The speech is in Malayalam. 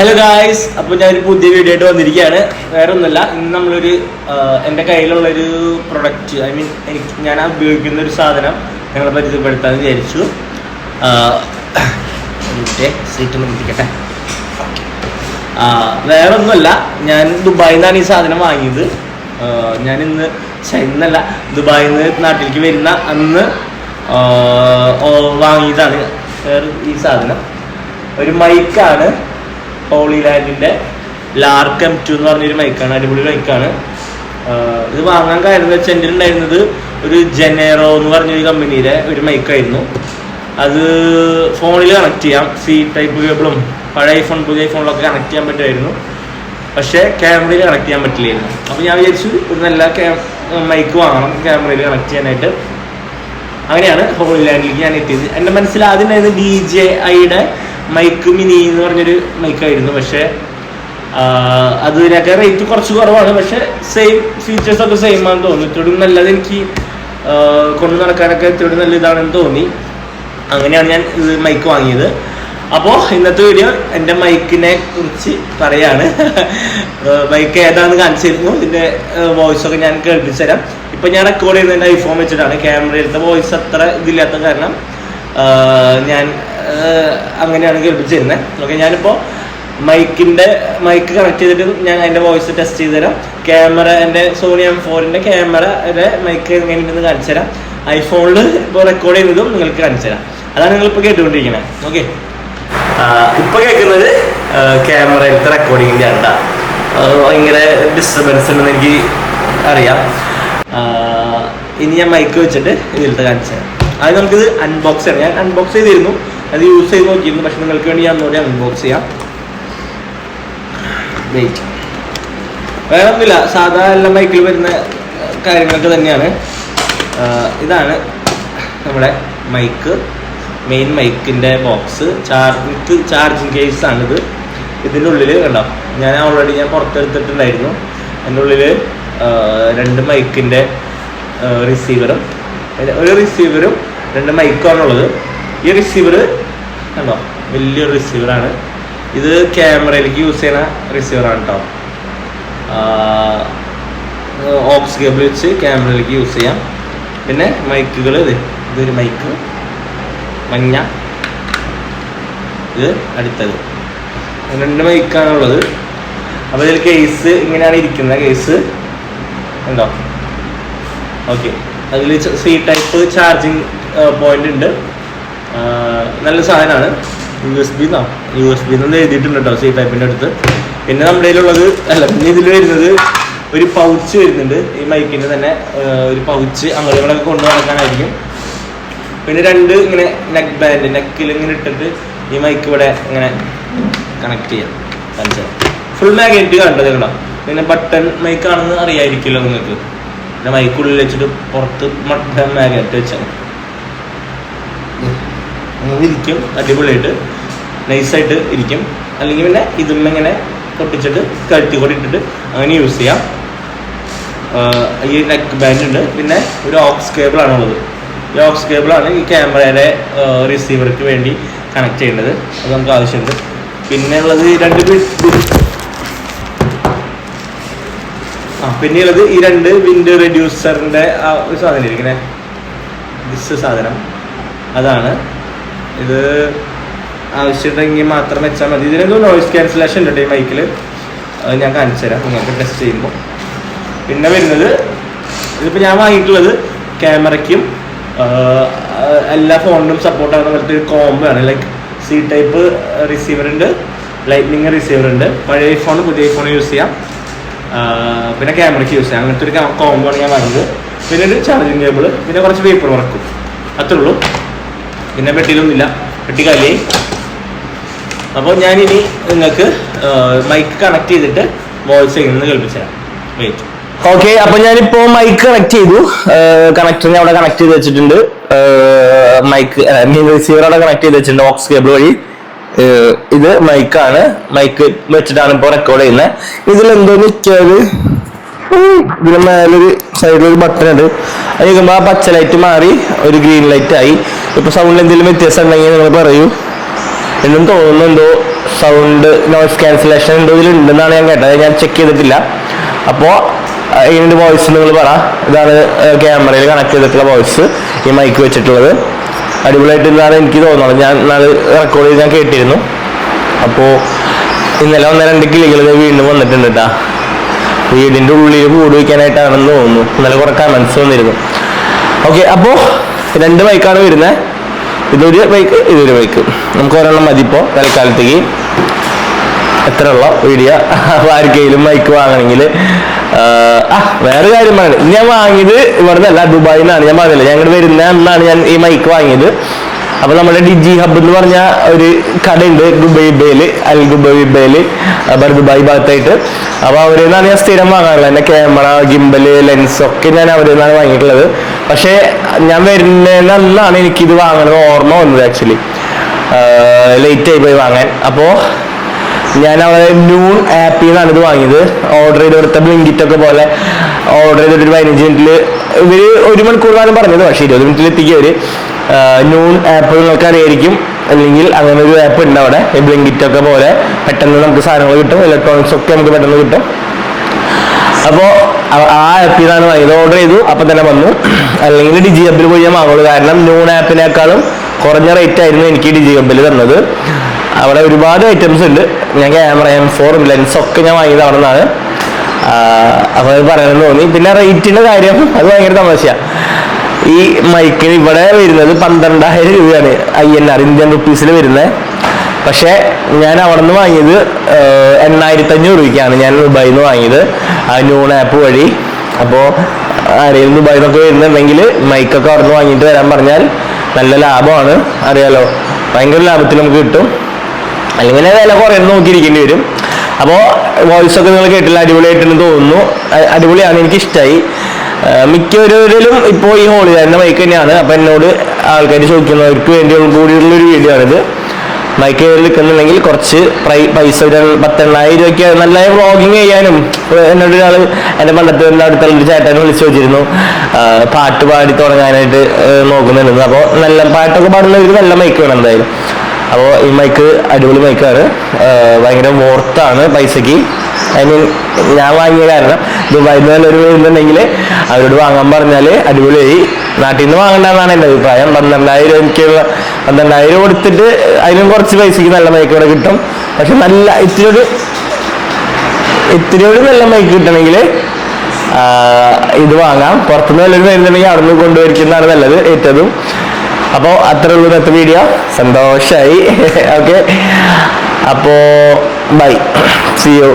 ഹലോ ഗായ്സ് അപ്പോൾ ഒരു പുതിയ വീഡിയോ ആയിട്ട് വന്നിരിക്കുകയാണ്. വേറെ ഒന്നുമല്ല ഇന്ന് നമ്മളൊരു എന്റെ കയ്യിലുള്ളൊരു പ്രൊഡക്റ്റ് ഐ മീൻ എനിക്ക് ഞാൻ ഉപയോഗിക്കുന്ന ഒരു സാധനം ഞങ്ങളെ പരിചയപ്പെടുത്താൻ വിചാരിച്ചു. സീറ്റ് മുട്ടിക്കട്ടെ ആ, വേറെ ഒന്നുമല്ല ഞാൻ ദുബായിൽ നിന്നാണ് ഈ സാധനം വാങ്ങിയത്. ഞാൻ ഇന്ന് ചൈനല്ല ദുബായിൽ നിന്ന് നാട്ടിലേക്ക് വരുന്ന അന്ന് വാങ്ങിയതാണ്. ഈ സാധനം. ഒരു മൈക്കാണ് ഹോളിലാൻഡിന്റെ ലാർക്ക് എം ടു എന്ന് പറഞ്ഞൊരു മൈക്കാണ് അടിപൊളി മൈക്കാണ് ഇത് വാങ്ങാൻ കാര്യം വെച്ചാൽ എന്റെ ഉണ്ടായിരുന്നത് ഒരു ജനേറോ എന്ന് പറഞ്ഞൊരു കമ്പനിയിലെ ഒരു മൈക്കായിരുന്നു അത് ഫോണിൽ കണക്ട് ചെയ്യാം സി ടൈപ്പ് കേബിളും പഴയ ഐഫോൺ പുതിയ ഐഫോണിലൊക്കെ കണക്ട് ചെയ്യാൻ പറ്റുമായിരുന്നു. പക്ഷേ ക്യാമറയിൽ കണക്ട് ചെയ്യാൻ പറ്റില്ലായിരുന്നു. അപ്പോൾ ഞാൻ വിചാരിച്ചു ഒരു നല്ല മൈക്ക് വാങ്ങണം ക്യാമറയിൽ കണക്ട് ചെയ്യാനായിട്ട്. അങ്ങനെയാണ് ഹോളി ലാൻഡിലേക്ക് ഞാൻ എത്തിയത്. എന്റെ മനസ്സിൽ ആദ്യം ഡി ജെ ഐയുടെ മൈക്ക് മിനി എന്ന് പറഞ്ഞൊരു മൈക്കായിരുന്നു. പക്ഷേ അതിനൊക്കെ റേറ്റ് കുറച്ച് കുറവാണ്. പക്ഷെ സെയിം ഫീച്ചേഴ്സ് ഒക്കെ സെയിം ആണെന്ന് തോന്നുന്നു. ഇത്തിരി നല്ലത് എനിക്ക് കൊണ്ടു നടക്കാനൊക്കെ ഇത്തിരി നല്ല ഇതാണെന്ന് തോന്നി. അങ്ങനെയാണ് ഞാൻ ഇത് മൈക്ക് വാങ്ങിയത്. അപ്പോൾ ഇന്നത്തെ വീഡിയോ എന്റെ മൈക്കിനെ കുറിച്ച് പറയാണ്. മൈക്ക് ഏതാണെന്ന് കാണിച്ചിരുന്നു ഇതിന്റെ വോയിസ് ഒക്കെ ഞാൻ കേൾപ്പിച്ചു തരാം. ഇപ്പം ഞാൻ റെക്കോർഡ് ചെയ്യുന്നത് എന്റെ ഐഫോൺ വെച്ചിട്ടാണ്. ക്യാമറയിലത്തെ വോയിസ് അത്ര ഇതില്ലാത്ത കാരണം ഞാൻ അങ്ങനെയാണ് കേൾപ്പിച്ചിരുന്നത് ഓക്കെ ഞാനിപ്പോൾ മൈക്കിന്റെ മൈക്ക് കണക്ട് ചെയ്തിട്ട് ഞാൻ അതിന്റെ വോയിസ് ടെസ്റ്റ് ചെയ്ത് തരാം. ക്യാമറ എന്റെ സോണി എം ഫോറിന്റെ ക്യാമറയുടെ മൈക്ക് എങ്ങനെയുണ്ടെന്ന് കാണിച്ചു തരാം. ഐഫോണിൽ ഇപ്പോൾ റെക്കോർഡ് ചെയ്യുന്നതും നിങ്ങൾക്ക് കാണിച്ചു തരാം. അതാണ് നിങ്ങളിപ്പോൾ കേട്ടുകൊണ്ടിരിക്കുന്നത് ഓക്കെ. ഇപ്പോൾ കേൾക്കുന്നത് ക്യാമറയിലത്തെ റെക്കോർഡിങ്ങിന്റെ ആണ് ട്ടാ. ഭയങ്കര ഡിസ്റ്റർബൻസ് ഉണ്ടെന്ന് എനിക്ക് അറിയാം. ഇനി ഞാൻ മൈക്ക് വെച്ചിട്ട് ഇതിലത്തെ കാണിച്ചു തരാം. അത് നമുക്കിത് അൺബോക്സ് ചെയ്യാം. ഞാൻ അൺബോക്സ് ചെയ്തിരുന്നു. അത് യൂസ് ചെയ്ത് നോക്കിയിരുന്നു. പക്ഷെ നിങ്ങൾക്ക് വേണ്ടി ഞാൻ ഒന്നുകൂടി അൺബോക്സ് ചെയ്യാം. വെയിറ്റ് വേറെ ഒന്നുമില്ല സാധാ എല്ലാം മൈക്കിൽ വരുന്ന കാര്യങ്ങളൊക്കെ തന്നെയാണ്. ഇതാണ് നമ്മുടെ മൈക്ക് മെയിൻ മൈക്കിന്റെ ബോക്സ് ചാർജ് ചാർജിങ് കേസ് ആണിത്. ഇതിന്റെ ഉള്ളിൽ കണ്ടോ? ഞാൻ ഓൾറെഡി ഞാൻ പുറത്തെടുത്തിട്ടുണ്ടായിരുന്നു. അതിന്റെ ഉള്ളിൽ രണ്ട് മൈക്കിന്റെ റിസീവറും ഒരു റിസീവറും രണ്ട് മൈക്കുമാണുള്ളത് ഈ റിസീവർ കണ്ടോ? വലിയൊരു റിസീവറാണ് ഇത് ക്യാമറയിലേക്ക് യൂസ് ചെയ്യുന്ന റിസീവറാണ് കേട്ടോ ഓക്സ് കേബിൾ വെച്ച് ക്യാമറയിലേക്ക് യൂസ് ചെയ്യാം. പിന്നെ മൈക്കുകൾ ഇത്. ഇതൊരു മൈക്ക് മഞ്ഞ. ഇത് അടുത്തത്. രണ്ട് മൈക്കാണുള്ളത് അപ്പോൾ ഇതിൽ കേസ് ഇങ്ങനെയാണ് ഇരിക്കുന്നത്. കേസ് ഉണ്ടോ ഓക്കെ അതിൽ സി ടൈപ്പ് ചാർജിങ് പോയിന്റ് ഉണ്ട്. നല്ല സാധനമാണ്. യു എസ് ബി എന്നാ യു എസ് ബി എന്ന് എഴുതിയിട്ടുണ്ട് കേട്ടോ സി ടൈപ്പിന്റെ അടുത്ത്. പിന്നെ നമ്മുടെ കയ്യിലുള്ളത് അല്ല പിന്നെ ഇതിൽ വരുന്നത് ഒരു പൗച്ച് വരുന്നുണ്ട്. ഈ മൈക്കിന്റെ തന്നെ ഒരു പൗച്ച് അങ്ങനെകളൊക്കെ കൊണ്ടു നടക്കാനായിരിക്കും. പിന്നെ രണ്ട് ഇങ്ങനെ നെക്ക് ബാൻഡ് നെക്കിൽ ഇങ്ങനെ ഇട്ടിട്ട് ഈ മൈക്ക് ഇവിടെ ഇങ്ങനെ കണക്ട് ചെയ്യാം. കാണിച്ചു ഫുൾ മാഗ്നറ്റ് കണ്ടത് കേട്ടോ പിന്നെ ബട്ടൺ മൈക്കാണെന്ന് അറിയായിരിക്കുമല്ലോ നിങ്ങൾക്ക്. പിന്നെ മൈക്കുള്ളിൽ വെച്ചിട്ട് പുറത്ത് മട്ടൺ മാഗ്നറ്റ് വെച്ചാൽ ഇരിക്കും അടിപൊളിയായിട്ട് നൈസായിട്ട് ഇരിക്കും. അല്ലെങ്കിൽ പിന്നെ ഇതിങ്ങനെ പൊട്ടിച്ചിട്ട് കഴുത്തി കൂടി ഇട്ടിട്ട് അങ്ങനെ യൂസ് ചെയ്യാം. ഈ നെക്ക് ബാൻഡ് ഉണ്ട്. പിന്നെ ഒരു ഓക്സ് കേബിൾ ആണുള്ളത്. ഈ ഓക്സ് കേബിളാണ് ഈ ക്യാമറയുടെ റിസീവർക്ക് വേണ്ടി കണക്ട് ചെയ്യേണ്ടത് അത് നമുക്ക് ആവശ്യമുണ്ട്. പിന്നെ ഉള്ളത് ഈ രണ്ട് ആ പിന്നെ ഉള്ളത് ഈ രണ്ട് വിൻഡ് റെഡ്യൂസറിന്റെ ആ ഒരു സാധനം ഇരിക്കണേ. ദിസ് സാധനം. അതാണ്. ഇത് ആവശ്യമുണ്ടെങ്കിൽ മാത്രം വെച്ചാൽ മതി. ഇതിനൊരു നോയിസ് ക്യാൻസലേഷൻ ഉണ്ട് ഈ മൈക്കിൽ അത് ഞാൻ കാണിച്ചു തരാം. നിങ്ങൾക്ക് ടെസ്റ്റ് ചെയ്യുമ്പോൾ. പിന്നെ വരുന്നത് ഇതിപ്പോൾ ഞാൻ വാങ്ങിയിട്ടുള്ളത് ക്യാമറയ്ക്കും എല്ലാ ഫോണിനും സപ്പോർട്ട് ആകുന്ന പോലത്തെ ഒരു കോംബോ ആണ്. ലൈക്ക് സി ടൈപ്പ് റിസീവർ ഉണ്ട് ലൈറ്റ്നിങ് റിസീവർ ഉണ്ട്. പഴയ ഫോൺ പുതിയ ഫോൺ യൂസ് ചെയ്യാം. പിന്നെ ക്യാമറയ്ക്ക് യൂസ് ചെയ്യാം. അങ്ങനത്തെ ഒരു കോംബോ ആണ് ഞാൻ വാങ്ങിയത്. പിന്നെ ഒരു ചാർജിങ് കേബിൾ പിന്നെ കുറച്ച് പേപ്പർ വർക്കും അത്രേ ഉള്ളൂ. പിന്നെ പെട്ടിയിലൊന്നുമില്ല. പെട്ടി കാലിയായി അപ്പോൾ ഞാനിനി നിങ്ങൾക്ക് മൈക്ക് കണക്ട് ചെയ്തിട്ട് വോയിസ് ചെയ്യുന്നത് കേൾപ്പിച്ചു തരാം വെയിറ്റ് ഓക്കെ അപ്പൊ ഞാനിപ്പോ മൈക്ക് കണക്ട് ചെയ്തു. കണക്ടർ ഞാൻ അവിടെ കണക്ട് ചെയ്ത് വെച്ചിട്ടുണ്ട്. മൈക്ക് റിസീവർ അവിടെ കണക്ട് ചെയ്ത് വെച്ചിട്ടുണ്ട് ഓക്സ് കേബിൾ വഴി. ഇത് മൈക്കാണ് മൈക്ക് വെച്ചിട്ടാണ് ഇപ്പോൾ റെക്കോർഡ് ചെയ്യുന്നത്. ഇതിൽ എന്തോ നിൽക്കിയത് ഇതിന് മേലൊരു സൈഡിലൊരു ബട്ടൺ ഉണ്ട്. അത് നിൽക്കുമ്പോൾ ആ പച്ച ലൈറ്റ് മാറി ഒരു ഗ്രീൻ ലൈറ്റ് ആയി. ഇപ്പൊ സൗണ്ടിൽ എന്തെങ്കിലും വ്യത്യാസം ഉണ്ടെങ്കിൽ നിങ്ങൾ പറയൂ. എന്നും തോന്നുന്നുണ്ടോ സൗണ്ട് നോയ്സ് ക്യാൻസലേഷൻ ഉണ്ടോ ഇതിൽ ഉണ്ടെന്നാണ് ഞാൻ കേട്ടത്. ഞാൻ ചെക്ക് ചെയ്തിട്ടില്ല. അപ്പോൾ ഇതിന്റെ വോയിസ് നിങ്ങൾ പറ. ഇതാണ് ക്യാമറയിൽ കണക്ട് ചെയ്തിട്ടുള്ള വോയിസ് ഈ മൈക്ക് വെച്ചിട്ടുള്ളത്. അടിപൊളിയായിട്ട് ഇന്നാണ് എനിക്ക് തോന്നുന്നത്. ഞാൻ നാളെ റെക്കോർഡ് ചെയ്ത് ഞാൻ കേട്ടിരുന്നു. അപ്പോൾ ഇന്നലെ ഒന്ന് രണ്ട് കിളികൾ വീണ്ടും വന്നിട്ടുണ്ട് കേട്ടാ വീടിന്റെ ഉള്ളിൽ കൂട് വയ്ക്കാനായിട്ടാണെന്ന് തോന്നുന്നു. ഇന്നലെ കുറെ കമൻസ് വന്നിരുന്നു. ഓക്കെ അപ്പോ രണ്ട് ബൈക്കാണ് വരുന്നത് ഇതൊരു ബൈക്ക് ഇതൊരു ബൈക്ക് നമുക്ക് ഒരെണ്ണം മതി ഇപ്പോൾ തൽക്കാലത്തേക്ക്. എത്ര ഉള്ള വീഡിയോ അപ്പോൾ ആർക്കെങ്കിലും ബൈക്ക് വാങ്ങണമെങ്കിൽ ആ വേറെ കാര്യം പറയുന്നത് ഞാൻ വാങ്ങിയത് ഇവിടെ നിന്നല്ല ദുബായിൽ നിന്നാണ് ഞാൻ പറഞ്ഞില്ല ഞങ്ങൾ വരുന്ന അന്നാണ് ഞാൻ ഈ മൈക്ക് വാങ്ങിയത്. അപ്പൊ നമ്മുടെ ഡിജി ഹബ് എന്ന് പറഞ്ഞ ഒരു കടയുണ്ട് ഗുബൈബയിൽ അൽ ഗുബൈബയിൽ അബർ ദുബായ് ഭാഗത്തായിട്ട്. അപ്പൊ അവരിൽ നിന്നാണ് ഞാൻ സ്ഥിരം വാങ്ങാറുള്ളത്. എന്റെ ക്യാമറ ഗിംബൽ ലെൻസ് ഒക്കെ ഞാൻ അവരിൽ നിന്നാണ് വാങ്ങിയിട്ടുള്ളത്. പക്ഷേ ഞാൻ വരുന്നതിനാണ് ഇത് വാങ്ങണത് ഓർമ്മ വന്നത് ആക്ച്വലി ലേറ്റ് ആയി പോയി വാങ്ങാൻ. അപ്പോ ഞാൻ അവിടെ നൂൺ ആപ്പിൽ നിന്നാണ് ഇത് വാങ്ങിയത്. ഓർഡർ ചെയ്ത് കൊടുത്ത ബ്ലിങ്കിറ്റ് ഒക്കെ പോലെ ഓർഡർ ചെയ്തിട്ട് ഒരു പതിനഞ്ച് മിനിറ്റിൽ ഇവർ ഒരു മണിക്കൂർ മണിക്കൂറിലാണ് പറഞ്ഞത്. പക്ഷേ ഇരുപത് മിനിറ്റിൽ എത്തിക്കുക അവർ നൂൺ ആപ്പ് നിങ്ങൾക്ക് അറിയായിരിക്കും. അല്ലെങ്കിൽ അങ്ങനെ ഒരു ആപ്പ് ഉണ്ട് അവിടെ. ബ്ലിങ്കിറ്റ് ഒക്കെ പോലെ പെട്ടെന്ന് നമുക്ക് സാധനങ്ങൾ കിട്ടും. ഇലക്ട്രോണിക്സ് ഒക്കെ നമുക്ക് പെട്ടെന്ന് കിട്ടും. അപ്പോൾ ആ ആപ്പിൽ നിന്നാണ് വാങ്ങിയത് ഓർഡർ ചെയ്തു. അപ്പം തന്നെ വന്നു. അല്ലെങ്കിൽ ഡിജി ഹബിൽ പോയി ഞാൻ വാങ്ങുള്ളൂ. കാരണം നൂൺ ആപ്പിനേക്കാളും കുറഞ്ഞ റേറ്റ് ആയിരുന്നു എനിക്ക് ഡിജി ഹബിൽ തന്നത്. അവിടെ ഒരുപാട് ഐറ്റംസ് ഉണ്ട്. ഞാൻ ക്യാമറ എം ഫോർ ലെൻസ് ഒക്കെ ഞാൻ വാങ്ങിയത് അവിടെ നിന്നാണ് അപ്പോൾ അത് പറയണമെന്ന് തോന്നി. പിന്നെ റേറ്റിന്റെ കാര്യം അത് ഭയങ്കര തമാശയാണ് ഈ മൈക്കിന് ഇവിടെ വരുന്നത് പന്ത്രണ്ടായിരം രൂപയാണ്. ഐ എൻ ആർ ഇന്ത്യൻ റുപ്പീസിൽ വരുന്നത് പക്ഷേ ഞാൻ അവിടെ നിന്ന് വാങ്ങിയത് എണ്ണായിരത്തി അഞ്ഞൂറ് രൂപയ്ക്കാണ് ഞാൻ ദുബായിൽ നിന്ന് വാങ്ങിയത്. ആ ന്യൂൺ ആപ്പ് വഴി. അപ്പോൾ ആരെങ്കിലും ദുബായിൽ നിന്നൊക്കെ വരുന്നുണ്ടെങ്കിൽ മൈക്കൊക്കെ അവിടെ നിന്ന് വാങ്ങിയിട്ട് വരാൻ പറഞ്ഞാൽ നല്ല ലാഭമാണ്. അറിയാലോ? ഭയങ്കര ലാഭത്തിൽ നമുക്ക് കിട്ടും. അല്ലെങ്കിൽ വില കുറേ നോക്കിയിരിക്കേണ്ടി വരും. അപ്പോൾ വോയിസ് ഒക്കെ നിങ്ങൾ കേട്ടില്ല അടിപൊളിയായിട്ടെന്ന് തോന്നുന്നു. അടിപൊളിയാണ് എനിക്ക് ഇഷ്ടമായി മിക്കവരിലും ഇപ്പോൾ ഈ ഹോളിഡേന്റെ മൈക്ക് തന്നെയാണ്. അപ്പം എന്നോട് ആൾക്കാർ ചോദിക്കുന്നവർക്ക് വേണ്ടി കൂടിയുള്ളൊരു വീഡിയോ ആണിത് മൈക്ക് നിൽക്കുന്നുണ്ടെങ്കിൽ കുറച്ച് പൈസ ഒരു പത്തെണ്ണായിരം രൂപയ്ക്ക് നല്ല വ്ളോഗിങ് ചെയ്യാനും എന്നോട് ഒരാൾ എന്റെ പണ്ടത്തെ അടുത്തുള്ള ഒരു ചേട്ടനെ വിളിച്ചു വെച്ചിരുന്നു പാട്ട് പാടി തുടങ്ങാനായിട്ട് നോക്കുന്നുണ്ടെന്ന് അപ്പോൾ നല്ല പാട്ടൊക്കെ പാടുന്നവർക്ക് നല്ല മൈക്ക് വേണം എന്തായാലും. അപ്പോൾ ഈ മൈക്ക് അടിപൊളി മൈക്കാണ് ഭയങ്കര വോർത്താണ് പൈസക്ക് മീൻ ഞാൻ വാങ്ങിയ കാരണം ദുബായിൽ നിന്ന് ഒരു വരുന്നുണ്ടെങ്കിൽ അവരോട് വാങ്ങാൻ പറഞ്ഞാൽ അടിപൊളിയായി. നാട്ടിൽ നിന്ന് വാങ്ങണ്ടെന്നാണ് എന്റെ അഭിപ്രായം. പന്ത്രണ്ടായിരം എനിക്കുള്ള പന്ത്രണ്ടായിരം കൊടുത്തിട്ട് അതിനും കുറച്ച് പൈസക്ക് നല്ല മൈക്ക് ഇവിടെ കിട്ടും. പക്ഷെ നല്ല ഇത്തിരി ഒരു ഇത്തിരി ഒരു നല്ല മൈക്ക് കിട്ടണമെങ്കിൽ ഇത് വാങ്ങാം. പുറത്തുനിന്ന് വല്ലതും വരുന്നുണ്ടെങ്കിൽ അവിടെ നിന്ന് കൊണ്ടുവരിക്കുന്നതാണ് നല്ലത് ഏറ്റതും അപ്പോൾ അത്ര ഉള്ളൂ ഇന്നത്തെ വീഡിയോ സന്തോഷമായി ഓക്കെ അപ്പോൾ ബൈ സി യു